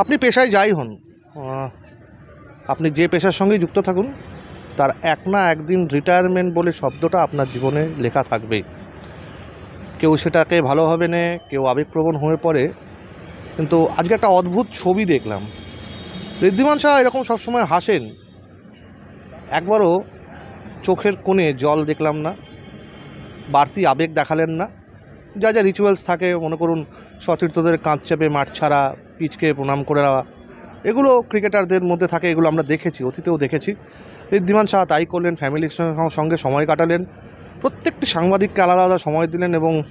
আপনি পেশায় যাই হন আপনি যে পেশার সঙ্গেই যুক্ত থাকুন, তার এক না একদিন রিটায়ারমেন্ট বলে শব্দটা আপনার জীবনে লেখা থাকবেই কেউ সেটাকে ভালোভাবে নেয় কেউ আবেগপ্রবণ হয়ে পড়ে, কিন্তু আজকে একটা অদ্ভুত ছবি দেখলাম। ঋদ্ধিমান শাহ এরকম সবসময় হাসেন। একবারও চোখের কোণে জল দেখলাম না, বাড়তি আবেগ দেখালেন না। যা যা রিচুয়ালস থাকে, মনে করুন সতীর্থদের কাঁধ চেপে মাঠ ছাড়া পিচকে প্রণাম করে নেওয়া এগুলো ক্রিকেটারদের মধ্যে থাকে, এগুলো আমরা দেখেছি, অতীতেও দেখেছি। ঋদ্ধিমান শাহ তাই করলেন ফ্যামিলির সঙ্গে- সময় কাটালেন। প্রত্যেকটি সাংবাদিককে আলাদা আলাদা সময় দিলেন এবং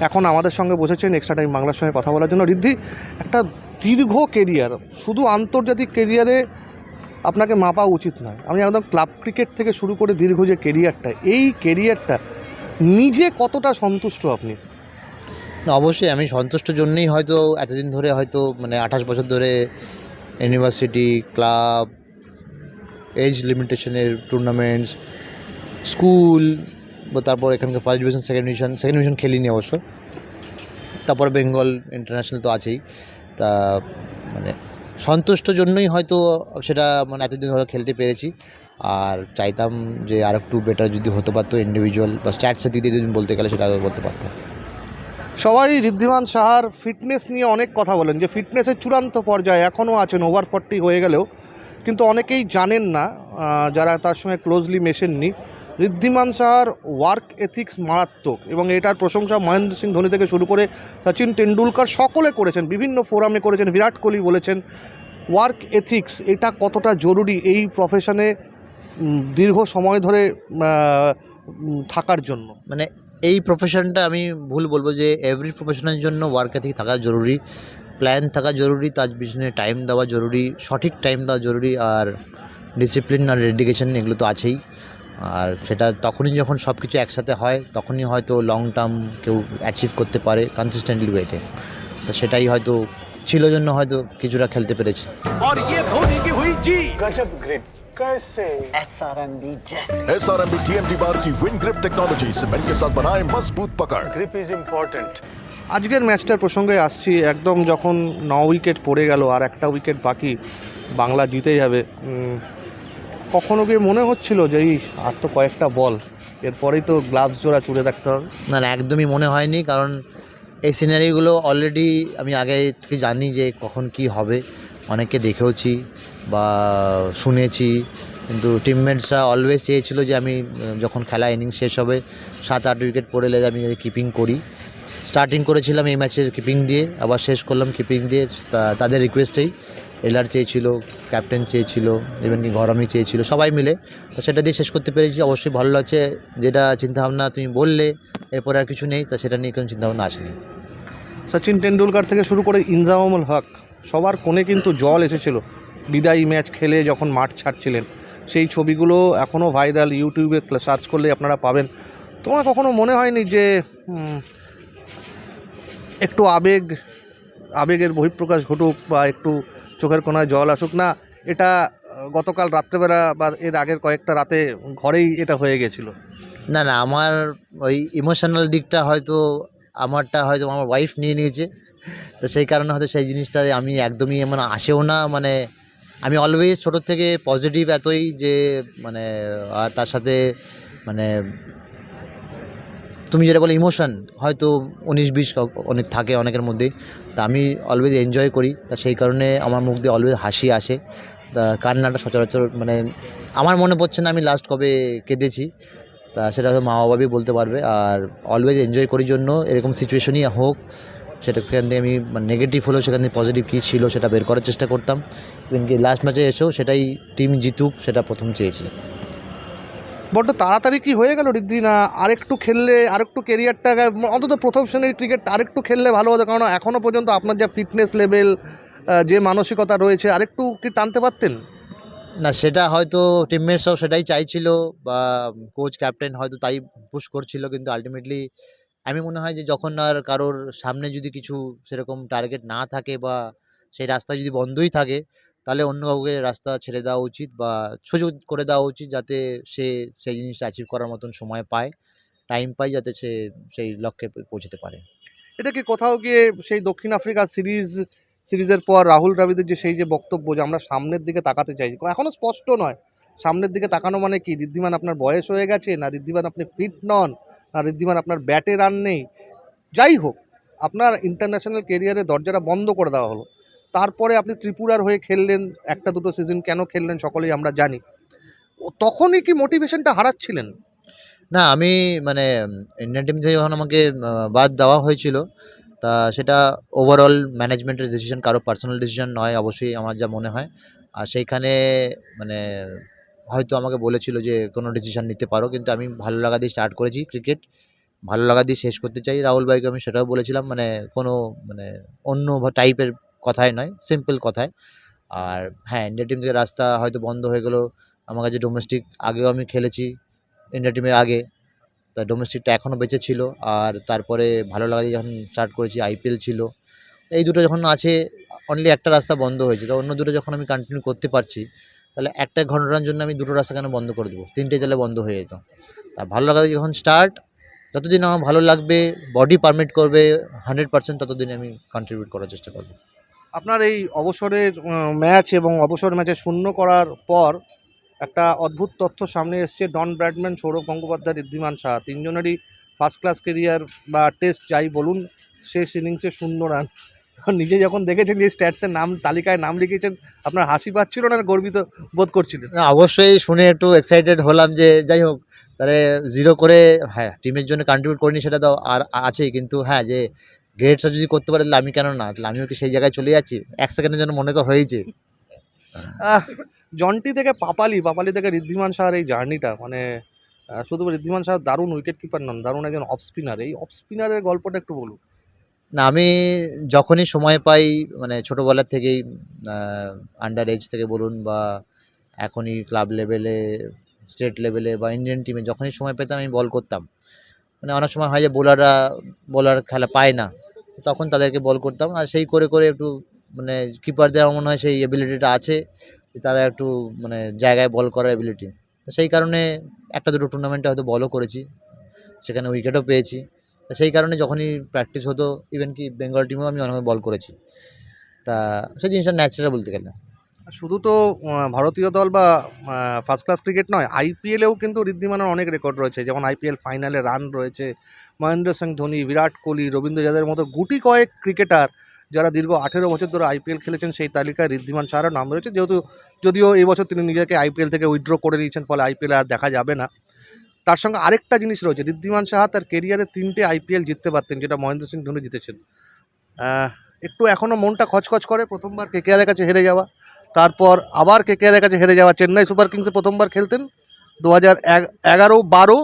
এখন আমাদের সঙ্গে বসেছেন এক্সট্রা টাইম বাংলার সঙ্গে কথা বলার জন্য। ঋদ্ধি, একটা দীর্ঘ কেরিয়ার শুধু আন্তর্জাতিক কেরিয়ারে আপনাকে মাপা উচিত নয়। আমি একদম ক্লাব ক্রিকেট থেকে শুরু করে দীর্ঘ যে কেরিয়ারটা এই কেরিয়ারটা নিজে কতটা সন্তুষ্ট আপনি? না, অবশ্যই আমি সন্তুষ্ট জন্যই হয়তো এতদিন ধরে হয়তো মানে আঠাশ বছর ধরে ইউনিভার্সিটি ক্লাব এজ লিমিটেশনের টুর্নামেন্টস স্কুল বা তারপর এখানকার first division second division second division খেলিনি অবশ্য। তারপর বেঙ্গল ইন্টারন্যাশনাল তো আছেই। তা মানে সন্তুষ্ট জন্যই হয়তো সেটা মানে এতদিন ধরে খেলতে পেরেছি। আর চাইতাম যে আর একটু বেটার যদি হতে পারতো ইন্ডিভিজুয়াল বা স্ট্যাটসের দিক দিয়ে বলতে গেলে সেটা বলতে পারতাম। সবাই ঋদ্ধিমান সাহার ফিটনেস নিয়ে অনেক কথা বলেন, যে ফিটনেসের চূড়ান্ত পর্যায়ে এখনও আছেন ওভার ফর্টি হয়ে গেলেও, কিন্তু অনেকেই জানেন না যারা তার সঙ্গে ক্লোজলি মেশেননি। ঋদ্ধিমান সাহার ওয়ার্ক এথিক্স মারাত্মক এবং এটার প্রশংসা মহেন্দ্র সিং ধোনি থেকে শুরু করে সচিন টেন্ডুলকার সকলে করেছেন, বিভিন্ন ফোরামে করেছেন, বিরাট কোহলি বলেছেন ওয়ার্ক এথিক্স এটা কতটা জরুরি এই প্রফেশনে দীর্ঘ সময় ধরে থাকার জন্য। মানে এই প্রফেশনটা আমি ভুল বলব যে এভরি প্রফেশনের জন্য ওয়ার্ক এথিক থাকা জরুরি প্ল্যান থাকা জরুরি, তার পিছনে টাইম দেওয়া জরুরি, সঠিক টাইম দেওয়া জরুরি আর ডিসিপ্লিন আর ডেডিকেশন এগুলো তো আছেই। আর সেটা তখনই যখন সব কিছু একসাথে হয়, তখনই হয়তো লং টার্ম কেউ অ্যাচিভ করতে পারে কনসিস্টেন্টলি ওয়েতে তো সেটাই হয়তো ছিল জন্য হয়তো কিছুটা খেলতে পেরেছি और ये धोनी की हुई जी गजब ग्रिप कैसे एसआरएमबी जैसे S R M B T M T bar की विन ग्रिप टेक्नोलॉजी सीमेंट के साथ बनाए मजबूत पकड़ ग्रिप इज इम्पोर्टेंट আজকের ম্যাচটার প্রসঙ্গে আসছি একদম যখন ন উইকেট পড়ে গেল আর একটা উইকেট বাকি বাংলা জিতে যাবে উম, কখনো গিয়ে মনে হচ্ছিল যে এই আর তো কয়েকটা বল এরপরেই তো গ্লাভস জোড়া চুড়ে রাখতে হবে না না একদমই মনে হয়নি কারণ এই সিনারিগুলো অলরেডি আমি আগে থেকে জানি যে কখন কি হবে। অনেককে দেখেওছি বা শুনেছি। কিন্তু টিমমেটসরা অলওয়েজ চেয়েছিল যে আমি, যখন খেলা ইনিংস শেষ হবে সাত আট উইকেট পড়লে আমি কিপিং করি। স্টার্টিং করেছিলাম এই ম্যাচের কিপিং দিয়ে, আবার শেষ করলাম কিপিং দিয়ে। তাদের রিকোয়েস্টেই এলার চেয়েছিল ক্যাপ্টেন চেয়েছিল ইভেন কি ঘরমি চেয়েছিল, সবাই মিলে। তো সেটা দিয়ে শেষ করতে পেরেছি। অবশ্যই ভালো লাগছে। যেটা চিন্তাভাবনা তুমি বললে এরপরে আর কিছু নেই, তা সেটা নিয়ে কোনো চিন্তাভাবনা আসেনি। সচিন টেন্ডুলকার থেকে শুরু করে ইনজামামুল হক, সবার কোণে কিন্তু জল এসেছিল। বিদায়ী ম্যাচ খেলে যখন মাঠ ছাড়ছিলেন, সেই ছবিগুলো এখনও ভাইরাল, ইউটিউবে সার্চ করলে আপনারা পাবেন। তোমার কখনো মনে হয়নি যে একটু আবেগ, আবেগের বহিঃপ্রকাশ ঘটুক বা একটু চোখের কোনায় জল আসুক? না, এটা গতকাল রাত্রেবেলা বা এর আগের কয়েকটা রাতে ঘরেই এটা হয়ে গেছিল। না না, আমার ওই ইমোশনাল দিকটা হয়তো আমারটা হয়তো আমার ওয়াইফ নিয়ে নিয়েছে। তো সেই কারণে হয়তো সেই জিনিসটা আমি একদমই মানে আসেও না মানে আমি অলওয়েজ ছোটোর থেকে পজিটিভ এতই যে মানে আর তার সাথে মানে তুমি যেটা বলো ইমোশন হয়তো উনিশ বিশ অনেক থাকে অনেকের মধ্যেই। তা আমি অলওয়েজ এনজয় করি। তা সেই কারণে আমার মুখ দিয়ে অলওয়েজ হাসি আসে। তা কান্নাটা সচরাচর মানে আমার মনে পড়ছে না আমি লাস্ট কবে কেঁদেছি। তা সেটা হয়তো মা বাবাই বলতে পারবে। আর অলওয়েজ এনজয় করি জন্য এরকম সিচুয়েশনই হোক, সেটা সেখান থেকে আমি নেগেটিভ হলেও সেখান থেকে পজিটিভ কী ছিল সেটা বের করার চেষ্টা করতাম। ইভেন কি লাস্ট ম্যাচে এসেও সেটাই টিম জিতুক, সেটা প্রথম চেয়েছি। বড্ড তাড়াতাড়ি কি হয়ে গেল রিদ্রি না? আরেকটু খেললে, আরেকটু কেরিয়ারটা অন্তত প্রথম শ্রেণির ক্রিকেট আরেকটু খেললে ভালো হতো। কারণ এখনও পর্যন্ত আপনার যা ফিটনেস লেভেল যে মানসিকতা রয়েছে আরেকটু কি টানতে পারতেন? না সেটা হয়তো টিমমেটসরাও সেটাই চাইছিল বা কোচ ক্যাপ্টেন হয়তো তাই পুশ করছিল কিন্তু আলটিমেটলি আমি মনে হয় যে যখন আর কারোর সামনে যদি কিছু সেরকম টার্গেট না থাকে বা সেই রাস্তা যদি বন্ধই থাকে তাহলে অন্য কাউকে রাস্তা ছেড়ে দেওয়া উচিত বা সুযোগ করে দেওয়া উচিত যাতে সে সেই জিনিসটা অ্যাচিভ করার মতন সময় পায় টাইম পায় যাতে সে সেই লক্ষ্যে পৌঁছতে পারে। এটা কি কোথাও গিয়ে সেই দক্ষিণ আফ্রিকা সিরিজ সিরিজের পর রাহুল দ্রাবিদের যে সেই যে বক্তব্য যে আমরা সামনের দিকে তাকাতে চাইছি এখনও স্পষ্ট নয়। সামনের দিকে তাকানো মানে কি? ঋদ্ধিমান আপনার বয়স হয়ে গেছে, না ঋদ্ধিমান আপনি ফিট নন, না ঋদ্ধিমান আপনার ব্যাটে রান নেই? যাই হোক, আপনার ইন্টারন্যাশনাল কেরিয়ারের দরজাটা বন্ধ করে দেওয়া হলো। তারপরে আপনি ত্রিপুরার হয়ে খেললেন, একটা দুটো সিজন কেন খেললেন সকলেই আমরা জানি। তখনই কি মোটিভেশনটা হারাচ্ছিলেন? না, আমি মানে ইন্ডিয়ান টিম থেকে যখন আমাকে বাদ দেওয়া হয়েছিল। তা সেটা ওভারঅল ম্যানেজমেন্টের ডিসিশন কারও পার্সোনাল ডিসিশন নয় অবশ্যই আমার যা মনে হয়। আর সেইখানে মানে হয়তো আমাকে বলেছিল যে কোনো ডিসিশন নিতে পারো, কিন্তু আমি ভালো লাগা দিয়ে স্টার্ট করেছি ক্রিকেট ভালো লাগা দিয়ে শেষ করতে চাই। রাহুল ভাইকে আমি সেটাও বলেছিলাম মানে কোনো মানে অন্য টাইপের কথাই নয় সিম্পল কথায় আর হ্যাঁ ইন্ডিয়া টিম থেকে রাস্তা হয়তো বন্ধ হয়ে গেলো। আমার কাছে ডোমেস্টিক আগেও আমি খেলেছি ইন্ডিয়া টিমের আগে। তা ডোমেস্টিকটা এখনও বেঁচে ছিল। আর তারপরে ভালো লাগা দিয়ে যখন স্টার্ট করেছি আইপিএল ছিল। এই দুটো যখন আছে অনলি একটা রাস্তা বন্ধ হয়েছে। তো অন্য দুটো যখন আমি কন্টিনিউ করতে পারছি, তাহলে একটা ঘণ্টার জন্য আমি দুটো রাস্তা কেন বন্ধ করে দেবো? তিনটে তাহলে বন্ধ হয়ে যেত। তা ভালো লাগা দিয়ে যখন স্টার্ট যতদিন আমার ভালো লাগবে বডি পারমিট করবে হান্ড্রেড পার্সেন্ট ততদিন আমি কন্ট্রিবিউট করার চেষ্টা করব। আপনার এই অবসরের ম্যাচ এবং অবসর ম্যাচে শূন্য করার পর একটা অদ্ভুত তথ্য সামনে এসছে। ডন ব্র্যাডম্যান সৌরভ গঙ্গোপাধ্যায় ঋদ্ধিমান শাহ তিনজনেরই ফার্স্ট ক্লাস কেরিয়ার বা টেস্ট যাই বলুন শেষ ইনিংসে শূন্য রান নিজে যখন দেখেছেন যে স্ট্যাটসের নাম তালিকায় নাম লিখেছেন আপনার হাসি পাচ্ছিল না গর্বিত বোধ করছিলেন? না অবশ্যই শুনে একটু এক্সাইটেড হলাম যে যাই হোক তাহলে জিরো করে হ্যাঁ টিমের জন্য কন্ট্রিবিউট করিনি সেটা তো আর আছেই কিন্তু হ্যাঁ যে গ্রেডটা যদি করতে পারে তাহলে আমি কেন না? তাহলে আমিও কি সেই জায়গায় চলে যাচ্ছি? এক সেকেন্ডের জন্য মনে তো হয়েছে। জন্টি থেকে পাপালি পাপালি থেকে ঋদ্ধিমান শাহর এই জার্নিটা মানে শুধু ঋদ্ধিমান শাহ দারুণ উইকেট কিপার নন, দারুণ একজন অফ স্পিনার এই অফ স্পিনারের গল্পটা একটু বলুন। না, আমি যখনই সময় পাই মানে ছোটোবেলার থেকেই আন্ডার এজ থেকে বলুন বা এখনই ক্লাব লেভেলে স্টেট লেভেলে বা ইন্ডিয়ান টিমে যখনই সময় পেতাম, আমি বল করতাম। মানে অনেক সময় হয় যে বোলাররা বোলার খেলা পায় না, তখন তাদেরকে বল করতাম। আর সেই করে করে একটু মানে কিপারদের আমার মনে হয় সেই এবিলিটিটা আছে। তারা একটু মানে জায়গায় বল করার এবিলিটি সেই কারণে একটা দুটো টুর্নামেন্টে হয়তো বলও করেছি, সেখানে উইকেটও পেয়েছি। তা সেই কারণে যখনই প্র্যাকটিস হতো ইভেন কি বেঙ্গল টিমেও আমি অনেক বল করেছি। তা সেই জিনিসটা ন্যাচারাল বলতে গেলে। শুধু তো ভারতীয় দল বা ফার্স্ট ক্লাস ক্রিকেট নয় আইপিএলেও কিন্তু ঋদ্ধিমানের অনেক রেকর্ড রয়েছে। যেমন আইপিএল ফাইনালে রান রয়েছে, মহেন্দ্র সিং ধোনি, বিরাট কোহলি, রবীন্দ্র যাদের মতো গুটি কয়েক ক্রিকেটার যারা দীর্ঘ আঠেরো বছর ধরে আইপিএল খেলেছেন, সেই তালিকায় ঋদ্ধিমান শাহর নাম রয়েছে। যেহেতু, যদিও এই বছর তিনি নিজেকে আইপিএল থেকে উইথড্র করে নিয়েছেন, ফলে আইপিএল আর দেখা যাবে না। তার সঙ্গে আরেকটা জিনিস রয়েছে, ঋদ্ধিমান সাহা তার কেরিয়ারে তিনটে আইপিএল জিততে পারতেন, যেটা মহেন্দ্র সিং ধোনি জিতেছেন। একটু এখনও মনটা খচখচ করে, প্রথমবার কেকেআরের কাছে হেরে যাওয়া। তারপর আবার কেকেআরের কাছে হেরে যাওয়া চেন্নাই সুপার কিংসে প্রথমবার খেলতেন দু হাজার এগারো বারো।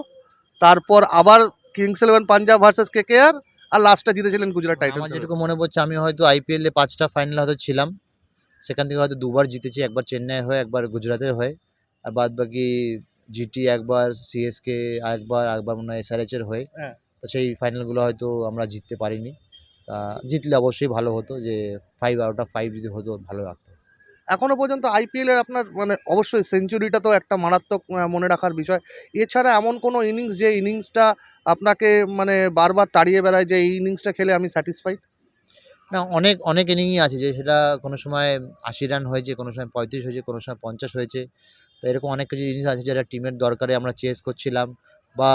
তারপর আবার Kings Eleven Punjab versus KKR আর লাস্টটা জিতেছিলেন গুজরাট টাইটান্স যেটুকু মনে পড়ছে আমি হয়তো আইপিএলে পাঁচটা ফাইনাল হয়তো ছিলাম। সেখান থেকে হয়তো দুবার জিতেছি একবার চেন্নাই হয়ে একবার গুজরাটের হয়ে। আর বাদ বাকি জিটি একবার সিএসকে একবার একবার মনে হয় এসআরএচের হয়ে। হ্যাঁ। তো সেই ফাইনালগুলো হয়তো আমরা জিততে পারিনি। তা জিতলে অবশ্যই ভালো হতো যে ফাইভ আউট অফ ফাইভ যদি হতো ভালো লাগতো। এখনও পর্যন্ত আইপিএলের আপনার মানে অবশ্যই সেঞ্চুরিটা তো একটা মারাত্মক মনে রাখার বিষয়। এছাড়া এমন কোনো ইনিংস যে ইনিংসটা আপনাকে মানে বারবার তাড়িয়ে বেড়ায় যে এই ইনিংসটা খেলে আমি স্যাটিসফাইড না, অনেক অনেক ইনিংই আছে যে সেটা কোনো সময় আশি রান হয়েছে, কোনো সময় পঁয়ত্রিশ হয়েছে, কোনো সময় পঞ্চাশ হয়েছে। তো এরকম অনেক কিছু জিনিস আছে যেটা টিমের দরকারে আমরা চেস করছিলাম বা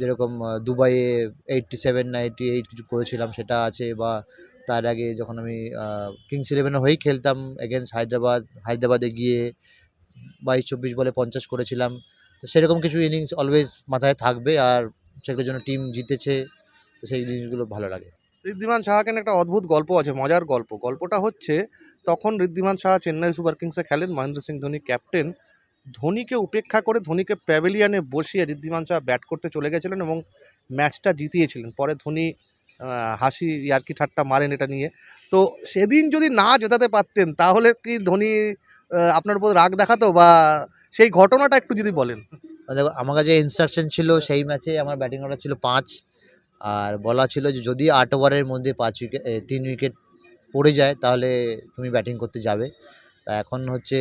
যেরকম দুবাইয়ে এইটটি সেভেন না এইটটি এইট কিছু করেছিলাম সেটা আছে বা তার আগে যখন আমি কিংস ইলেভেনের হয়েই খেলতাম এগেনস্ট হায়দ্রাবাদ, হায়দ্রাবাদে গিয়ে বাইশ চব্বিশ বলে পঞ্চাশ করেছিলাম। তো সেরকম কিছু ইনিংস অলওয়েজ মাথায় থাকবে আর সেগুলোর জন্য টিম জিতেছে, তো সেই জিনিসগুলো ভালো লাগে। ঋদ্ধিমান সাহাকে নিয়ে একটা অদ্ভুত গল্প আছে, মজার গল্প। গল্পটা হচ্ছে, তখন ঋদ্ধিমান সাহা চেন্নাই সুপার কিংসে খেলেন, মহেন্দ্র সিং ধোনি ক্যাপ্টেন। ধোনিকে উপেক্ষা করে ধোনিকে প্যাভিলিয়ানে বসিয়ে ঋদ্ধিমান সাহা ব্যাট করতে চলে গেছিলেন এবং ম্যাচটা জিতিয়েছিলেন। পরে ধোনি হাসি ইয়ার্কি ঠাট্টা মারেন এটা নিয়ে। তো সেদিন যদি না জেতাতে পারতেন, তাহলে কি ধোনি আপনার উপর রাগ দেখাতো বা সেই ঘটনাটা একটু যদি বলেন? দেখো, আমার কাছে ইনস্ট্রাকশন ছিল সেই ম্যাচে আমার ব্যাটিং অর্ডার ছিল পাঁচ। আর বলা ছিল যে যদি আট ওভারের মধ্যে পাঁচ উইকেট তিন উইকেট পড়ে যায়, তাহলে তুমি ব্যাটিং করতে যাবে। তা এখন হচ্ছে,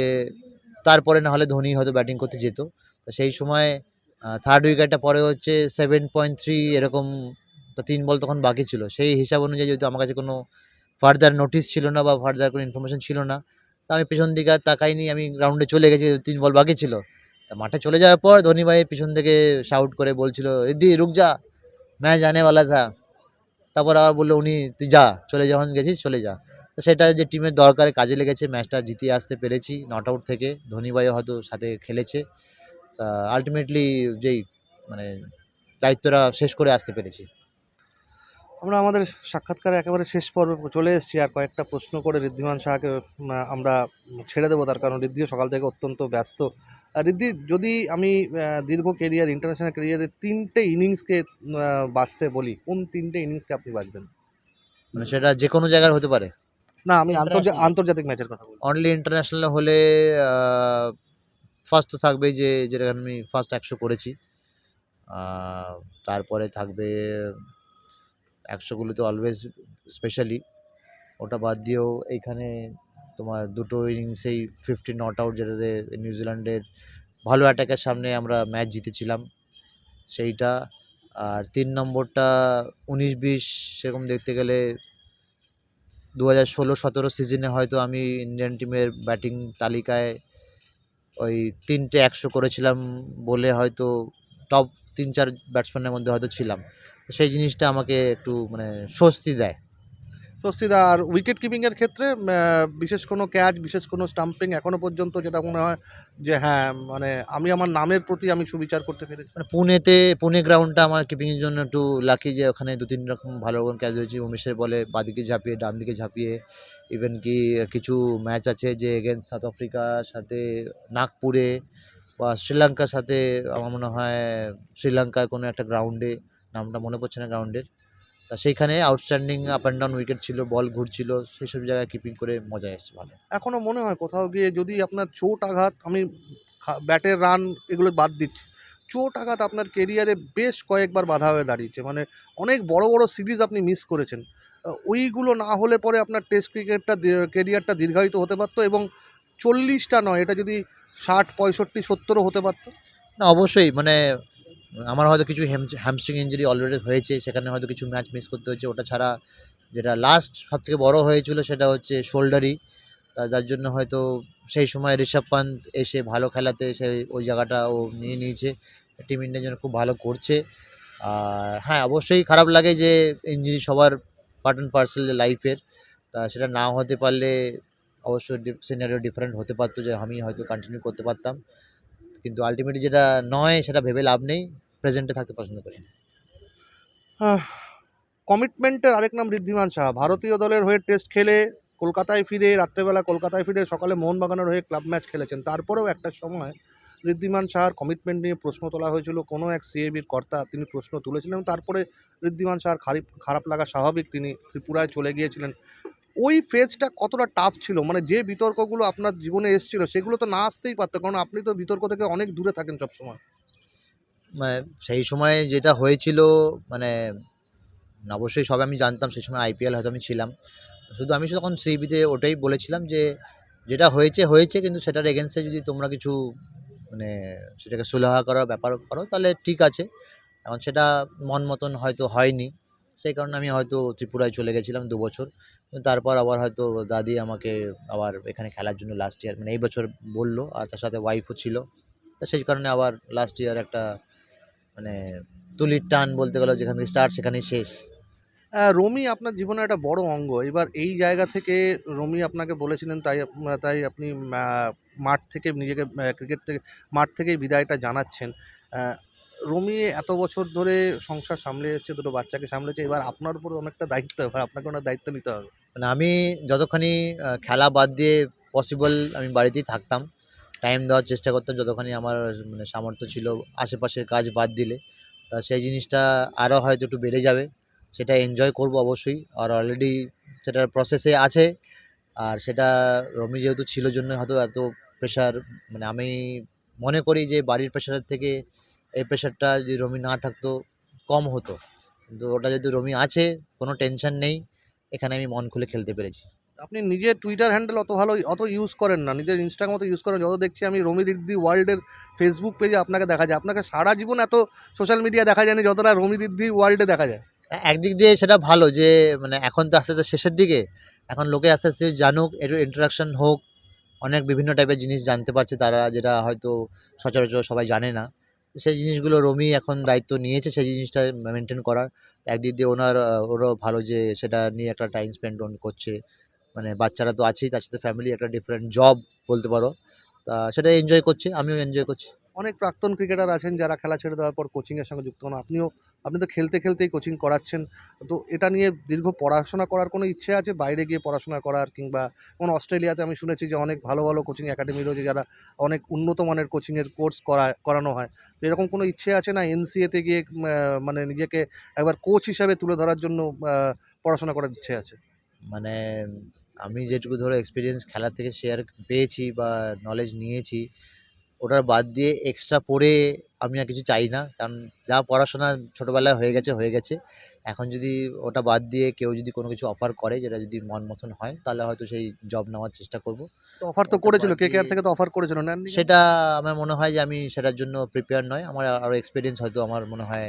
তারপরে না হলে ধোনি হয়তো ব্যাটিং করতে যেত। তো সেই সময় থার্ড উইকেটটা পরে হচ্ছে সেভেন পয়েন্ট থ্রি এরকম তো তিন বল তখন বাকি ছিল। সেই হিসাব অনুযায়ী যেহেতু আমার কাছে কোনো ফার্দার নোটিস ছিল না বা ফার্দার কোনো ইনফরমেশন ছিল না, তা আমি পেছন দিকে আর তাকাইনি। আমি গ্রাউন্ডে চলে গেছি, তিন বল বাকি ছিল। তা মাঠে চলে যাওয়ার পর ধোনি ভাই পিছন থেকে শাউট করে বলছিল রিদি রুক যা। ম্যাচ আনেওয়ালা থা। তারপর আবার বলল, উনি, তুই যা, চলে যখন গেছিস চলে যা। তো সেটা যে টিমের দরকারে কাজে লেগেছে, ম্যাচটা জিতিয়ে আসতে পেরেছি নট আউট থেকে। ধোনি ভাইও হয়তো সাথে খেলেছে। তা আলটিমেটলি যেই মানে দায়িত্বটা শেষ করে আসতে পেরেছি। আমরা আমাদের সাক্ষাৎকারে একেবারে শেষ পর্বে চলে এসেছি আর কয়েকটা প্রশ্ন করে ঋদ্ধিমান শাহকে আমরা ছেড়ে দেবো তার কারণ ঋদ্ধিও সকাল থেকে অত্যন্ত ব্যস্ত। আর ঋদ্ধি যদি আমি দীর্ঘ কেরিয়ার ইন্টারন্যাশনাল কেরিয়ারে তিনটে ইনিংসকে বাঁচতে বলি কোন তিনটে ইনিংসকে আপনি বাঁচবেন? মানে সেটা যে কোনো জায়গার হতে পারে। না আমি আন্তর্জাতিক আন্তর্জাতিক ম্যাচের কথা বলি অনলি ইন্টারন্যাশনাল হলে ফার্স্ট তো থাকবেই যে যেটা আমি ফার্স্ট একশো করেছি। তারপরে থাকবে একশোগুলো তো অলওয়েজ স্পেশালি ওটা বাদ দিয়েও এইখানে তোমার দুটো ইনিংসেই ফিফটি নট আউট যেটাতে নিউজিল্যান্ডের ভালো অ্যাটাকের সামনে আমরা ম্যাচ জিতেছিলাম, সেইটা। আর তিন নম্বরটা উনিশ বিশ সেরকম দেখতে গেলে দু হাজার ষোলো সতেরো সিজনে হয়তো আমি ইন্ডিয়ান টিমের ব্যাটিং তালিকায় ওই তিনটে একশো করেছিলাম বলে হয়তো টপ তিন চার ব্যাটসম্যানের মধ্যে হয়তো ছিলাম। সেই জিনিসটা আমাকে একটু মানে স্বস্তি দেয়। স্বস্তিদা আর উইকেট কিপিংয়ের ক্ষেত্রে বিশেষ কোনো ক্যাচ বিশেষ কোনো স্টাম্পিং এখনও পর্যন্ত যেটা মনে হয় যে হ্যাঁ মানে আমি আমার নামের প্রতি আমি সুবিচার করতে পেরেছি। মানে পুনেতে পুনে গ্রাউন্ডটা আমার কিপিংয়ের জন্য একটু লাকি যে ওখানে দু তিন রকম ভালো রকম ক্যাচ হয়েছে। উমেশের বলে বাদিকে ঝাঁপিয়ে ডান দিকে ঝাঁপিয়ে ইভেন কি কিছু ম্যাচ আছে যে এগেনস্ট সাউথ আফ্রিকার সাথে নাগপুরে বা শ্রীলঙ্কার সাথে আমার মনে হয় শ্রীলঙ্কার কোনো একটা গ্রাউন্ডে নামটা মনে পড়ছে না গ্রাউন্ডের তা সেইখানে outstanding up and down wicket ছিল বল ঘুরছিল সেই সব জায়গায় কিপিং করে মজা এসছে ভালো এখনও মনে হয় কোথাও গিয়ে যদি আপনার চোট আঘাত আমি খা- ব্যাটের রান এগুলো বাদ দিচ্ছি। চোট আঘাত আপনার কেরিয়ারে বেশ কয়েকবার বাধা হয়ে দাঁড়িয়েছে। মানে অনেক বড় বড় সিরিজ আপনি মিস করেছেন। ওইগুলো না হলে পরে আপনার টেস্ট ক্রিকেটটা কেরিয়ারটা দীর্ঘায়িত হতে পারতো এবং চল্লিশটা নয় এটা যদি ষাট পঁয়ষট্টি সত্তরও হতে পারতো? না অবশ্যই। মানে আমার হয়তো কিছু হ্যামস্ট্রিং ইঞ্জুরি অলরেডি হয়েছে, সেখানে হয়তো কিছু ম্যাচ মিস করতে হয়েছে, ওটা ছাড়া যেটা লাস্ট সবথেকে বড় হয়েছিল সেটা হচ্ছে শোল্ডারই তা যার জন্য হয়তো সেই সময় ঋষভ পান্ত এসে ভালো খেলাতে সে ওই জায়গাটা ও নিয়ে নিয়েছে। টিম ইন্ডিয়ার জন্য খুব ভালো করছে। আর হ্যাঁ অবশ্যই খারাপ লাগে যে ইঞ্জুরি সবার পার্ট অ্যান্ড পার্সেল লাইফের তা, সেটা না হতে পারলে অবশ্যই সিনারিও ডিফারেন্ট হতে পারতো যে আমি হয়তো কন্টিনিউ করতে পারতাম। কিন্তু আলটিমেটলি যেটা নয়, সেটা ভেবে লাভ নেই। প্রেজেন্টে থাকতে পছন্দ করি কমিটমেন্টের আরেক নাম ঋদ্ধিমান শাহ ভারতীয় দলের হয়ে টেস্ট খেলে কলকাতায় ফিরে, রাত্রেবেলা কলকাতায় ফিরে সকালে মোহনবাগানের হয়ে ক্লাব ম্যাচ খেলেছেন। তারপরেও একটা সময় ঋদ্ধিমান শাহর কমিটমেন্ট নিয়ে প্রশ্ন তোলা হয়েছিল। কোনো এক সিএবির কর্তা তিনি প্রশ্ন তুলেছিলেন। এবং তারপরে ঋদ্ধিমান শাহর খারাপ খারাপ লাগা স্বাভাবিক। তিনি ত্রিপুরায় চলে গিয়েছিলেন। ওই ফেজটা কতটা টাফ ছিল? মানে যে বিতর্কগুলো আপনার জীবনে এসেছিল, সেগুলো তো না আসতেই পারতো। কারণ আপনি তো বিতর্ক থেকে অনেক দূরে থাকেন সবসময়। মানে সেই সময় যেটা হয়েছিল মানে অবশ্যই সব আমি জানতাম, সেই সময় আইপিএল হয়তো আমি ছিলাম। শুধু আমি তখন সিবিতে ওটাই বলেছিলাম যে, যেটা হয়েছে হয়েছে, কিন্তু সেটার এগেনস্টে যদি তোমরা কিছু মানে সেটাকে সুলহা করার ব্যাপার করো, তাহলে ঠিক আছে। এখন সেটা মন মতন হয়তো হয়নি। সেই কারণে আমি হয়তো ত্রিপুরায় চলে গেছিলাম দু বছর। তারপর আবার হয়তো দাদি আমাকে আবার এখানে খেলার জন্য লাস্ট ইয়ার মানে এই বছর বলল, আর তার সাথে ওয়াইফও ছিল। তা সেই কারণে আবার লাস্ট ইয়ার একটা মানে তুলির টান বলতে গেলে যেখান থেকে স্টার্ট সেখানেই শেষ। রমি আপনার জীবনের একটা বড় অঙ্গ। এবার এই জায়গা থেকে রমি আপনাকে বলেছিলেন তাই তাই আপনি মাঠ থেকে নিজেকে ক্রিকেট থেকে মাঠ থেকেই বিদায়টা জানাচ্ছেন। রমি এত বছর ধরে সংসার সামলে এসছে দুটো বাচ্চাকে সামলেছে এবার আপনার উপর অনেকটা দায়িত্ব এবার আপনাকে অনেক দায়িত্ব নিতে হবে। মানে আমি যতখানি খেলা বাদ দিয়ে পসিবল আমি বাড়িতেই থাকতাম টাইম দেওয়ার চেষ্টা করতাম যতখানি আমার মানে সামর্থ্য ছিল, আশেপাশের কাজ বাদ দিলে। তা সেই জিনিসটা আরও হয়তো একটু বেড়ে যাবে। সেটা এনজয় করব অবশ্যই। আর অলরেডি সেটার প্রসেসে আছে। আর সেটা রমি যেহেতু ছিল জন্য হয়তো এত প্রেশার মানে আমি মনে করি যে বাড়ির প্রেশারের থেকে এই প্রেশারটা যদি রমি না থাকতো, কম হতো। কিন্তু ওটা যদি রমি আছে, কোনো টেনশন নেই। এখানে আমি মন খুলে খেলতে পেরেছি। আপনি নিজের টুইটার হ্যান্ডেল অত ভালো অত ইউজ করেন না। নিজের ইনস্টাগ্রাম অত ইউজ করেন যত দেখছি আমি রমি রিদ্দি ওয়ার্ল্ডের ফেসবুক পেজে আপনাকে দেখা যায়। আপনাকে সারা জীবন এত সোশ্যাল মিডিয়া দেখা যায়নি যতটা রমি রিদ্দি ওয়ার্ল্ডে দেখা যায়। একদিক দিয়ে সেটা ভালো যে মানে এখন তো আস্তে আস্তে শেষের দিকে। এখন লোকে আস্তে আস্তে জানুক, একটু ইন্টারাকশন হোক। অনেক বিভিন্ন টাইপের জিনিস জানতে পারছে তারা যেটা হয়তো সচরাচর সবাই জানে না। সেই জিনিসগুলো রমি এখন দায়িত্ব নিয়েছে সেই জিনিসটা মেনটেন করার। একদিক দিয়ে ওনার ওরও ভালো যে সেটা নিয়ে একটা টাইম স্পেন্ড করছে। মানে বাচ্চারা তো আছেই তার সাথে ফ্যামিলি একটা ডিফারেন্ট জব বলতে পারো। তা সেটা এনজয় করছে আমিও এনজয় করছি। অনেক প্রাক্তন ক্রিকেটার আছেন যারা খেলা ছেড়ে দেওয়ার পর কোচিংয়ের সঙ্গে যুক্ত হন। আপনিও আপনি তো খেলতে খেলতেই কোচিং করাচ্ছেন। তো এটা নিয়ে দীর্ঘ পড়াশোনা করার কোনো ইচ্ছে আছে? বাইরে গিয়ে পড়াশোনা করার কিংবা কোনো অস্ট্রেলিয়াতে আমি শুনেছি যে অনেক ভালো ভালো কোচিং একাডেমি রয়েছে যারা অনেক উন্নত মানের কোচিংয়ের কোর্স করা করানো হয়। তো এরকম কোনো ইচ্ছে আছে না এনসিএতে গিয়ে মানে নিজেকে একবার কোচ হিসাবে তুলে ধরার জন্য পড়াশোনা করার ইচ্ছে আছে? মানে আমি যেটুকু ধরো এক্সপিরিয়েন্স খেলার থেকে শেয়ার পেয়েছি বা নলেজ নিয়েছি ওটার বাদ দিয়ে এক্সট্রা পড়ে আমি আর কিছু চাই না। কারণ যা পড়াশোনা ছোটোবেলায় হয়ে গেছে হয়ে গেছে। এখন যদি ওটা বাদ দিয়ে কেউ যদি কোনো কিছু অফার করে যেটা যদি মন মতন হয় তাহলে হয়তো সেই জব নেওয়ার চেষ্টা করব। অফার তো ওটা করেছিল কে কে দিয়ে- থেকে তো অফার করেছিল না সেটা আমার মনে হয় যে আমি সেটার জন্য প্রিপেয়ার নয়। আমার আরও এক্সপিরিয়েন্স হয়তো আমার মনে হয়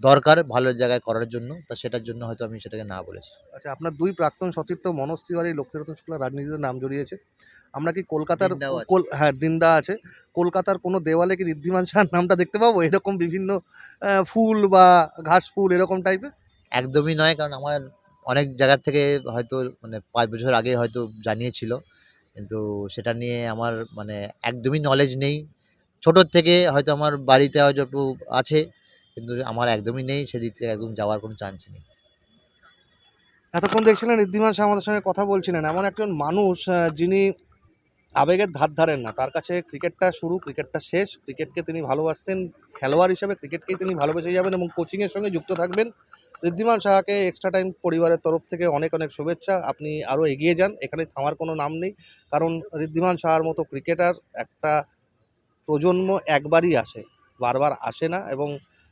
দরকার ভালো জায়গায় করার জন্য তা সেটার জন্য হয়তো আমি সেটাকে না বলেছি। আচ্ছা আপনার দুই প্রাক্তন সতীর্থ মনোজ তিওয়ারি লক্ষ্মীরতন শুক্লা রাজনীতিতে নাম জড়িয়েছে। আমরা কি কলকাতার হ্যাঁ দিন্দা আছে। কলকাতার কোনো দেওয়ালে কি ঋদ্ধিমান শাহর নামটা দেখতে পাবো? এরকম বিভিন্ন ফুল বা ঘাস ফুল এরকম টাইপের একদমই নয় কারণ আমার অনেক জায়গার থেকে হয়তো মানে পাঁচ বছর আগে হয়তো জানিয়েছিল। কিন্তু সেটা নিয়ে আমার মানে একদমই নলেজ নেই। ছোটোর থেকে হয়তো আমার বাড়িতে হয়তো একটু আছে। কিন্তু আমার একদমই নেই, সেদিক থেকে একদম যাওয়ার কোনো চান্স নেই। এতক্ষণ দেখছিলেন ঋদ্ধিমান শাহ আমাদের সঙ্গে কথা বলছিলেন। এমন একজন মানুষ যিনি আবেগের ধার ধারেন না। তার কাছে ক্রিকেটটা শুরু, ক্রিকেটটা শেষ। ক্রিকেটকে তিনি ভালোবাসতেন, খেলোয়াড় হিসেবে ক্রিকেটকেই তিনি ভালোবেসে যাবেন এবং কোচিংয়ের সঙ্গে যুক্ত থাকবেন। ঋদ্ধিমান শাহকে এক্সট্রা টাইম পরিবারের তরফ থেকে অনেক অনেক শুভেচ্ছা। আপনি আরও এগিয়ে যান, এখানে থামার কোনো নাম নেই। কারণ ঋদ্ধিমান শাহর মতো ক্রিকেটার একটা প্রজন্ম একবারই আসে, বারবার আসে না এবং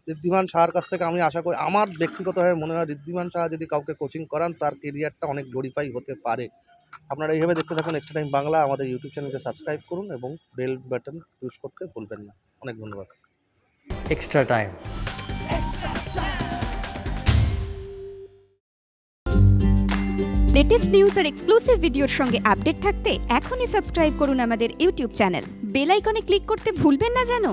ঋদ্ধিমান শাহর কাছ থেকে আমি আশা করি আমার ব্যক্তিগতভাবে মনে হয় ঋদ্ধিমান শাহ যদি কাউকে কোচিং করান তার কেরিয়ারটা অনেক গ্লোরিফাই হতে পারে। আপনারা এইভাবে দেখতে থাকুন এক্সট্রা টাইম বাংলা আমাদের ইউটিউব চ্যানেলকে সাবস্ক্রাইব করুন এবং বেল বাটন ইউজ করতে ভুলবেন না। অনেক ধন্যবাদ। এক্সট্রা টাইম লেটেস্ট নিউজ আর এক্সক্লুসিভ ভিডিওর সঙ্গে আপডেট থাকতে এখনই সাবস্ক্রাইব করুন আমাদের ইউটিউব চ্যানেল বেল আইকনে ক্লিক করতে ভুলবেন না জানো